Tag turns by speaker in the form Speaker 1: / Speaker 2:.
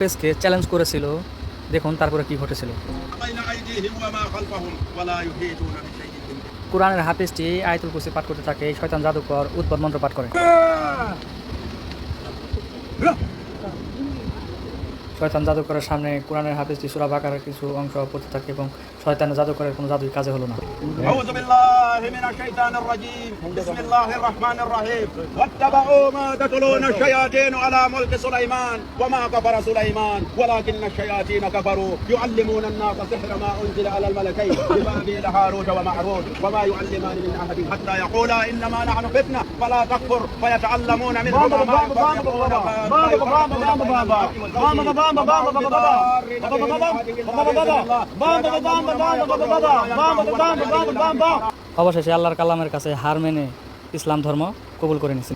Speaker 1: পেসকে challenge করেছিল। দেখুন তারপরে কি ঘটেছিল। কোরআনের হাফেজটি আয়তুল কুসি পাঠ করতে থাকে, শয়তান জাদুকর উদ্ভব মন্ত্র পাঠ করে। শয়তান জাদুকরের সামনে কোরআনের হাফিজটি সুরা বাকারের কিছু অংশ পড়তে থাকে এবং শয়তানের জাদুকরের কোনো জাদুই কাজে হলো না
Speaker 2: أعوذ بالله من الشيطان الرجيم بسم الله الرحمن الرحيم واتبعوا ما تتلون الشياطين على ملك سليمان وما كفر سليمان ولكن الشياطين كفروا يعلمون الناس سحر ما أنزل على الملكين ببابل هاروت ومعروت وما يعلمان من أحد حتى يقولا إنما نحن فتنة فلا تكفر فيتعلمون منهما ما يفرقون
Speaker 1: অবশেষে আল্লাহর কালামের কাছে হার মেনে ইসলাম ধর্ম কবুল করে
Speaker 2: নিছে